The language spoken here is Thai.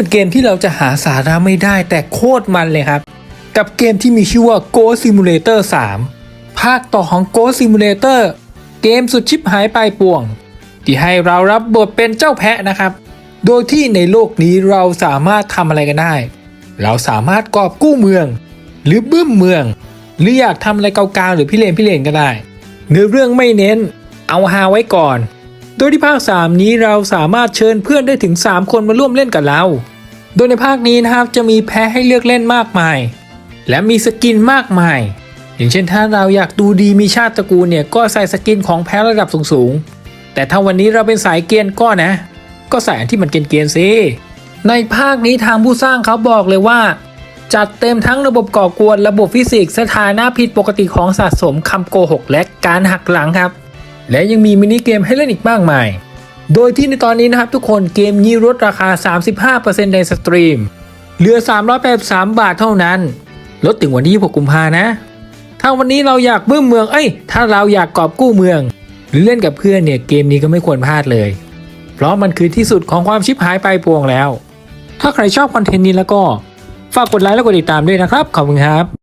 เป็นเกมที่เราจะหาสาระไม่ได้แต่โคตรมันเลยครับ กับเกมที่มีชื่อว่า Go Simulator 3 ภาคต่อของ Go Simulator เกมสุดชิบหายปลายป่วง ที่ให้เรารับบทเป็นเจ้าแพะนะครับ โดยที่ในโลกนี้เราสามารถทำอะไรกันได้ เราสามารถกอบกู้เมือง หรือบึ้มเมือง หรืออยากทำอะไรเกาๆหรือพิเรนพิเรนก็ได้ เนื้อเรื่องไม่เน้น เอาฮาไว้ก่อนโดยที่ภาค 3 นี้เราสามารถเชิญเพื่อนได้ถึง 3 คนมาร่วมเล่นกับเรา โดยในภาคนี้นะครับจะมีแพ้ให้เลือกเล่นมากมาย และมีสกินมากมาย อย่างเช่นถ้าเราอยากดูดีมีชาติตระกูลเนี่ยก็ใส่สกินของแพ้ระดับสูงๆ แต่ถ้าวันนี้เราเป็นสายเกียนก็นะ ก็ใส่อันที่มันเกรียนๆสิในภาคนี้ทางผู้สร้างเขาบอกเลยว่า จัดเต็มทั้งระบบก่อกวนระบบฟิสิกส์สถานะผิดปกติของสะสมคำโกหกและการหักหลังครับ และยังมีมินิเกมให้เล่นอีกมากมาย โดยที่ในตอนนี้นะครับทุกคนเกมนี้ลดราคา 35%ในสตรีม เหลือ 383 บาทเท่านั้น ลดถึงวันที่ 26 กุมภานะ ถ้าวันนี้เราอยากบึ้มเมือง เอ้ย ถ้าเราอยากกอบกู้เมือง หรือเล่นกับเพื่อนเนี่ยเกมนี้ก็ไม่ควรพลาดเลย เพราะมันคือที่สุดของความชิบหายไปปวงแล้ว ถ้าใครชอบคอนเทนต์นี้แล้วก็ ฝากกดไลค์และกดติดตามด้วยนะครับ ขอบคุณครับ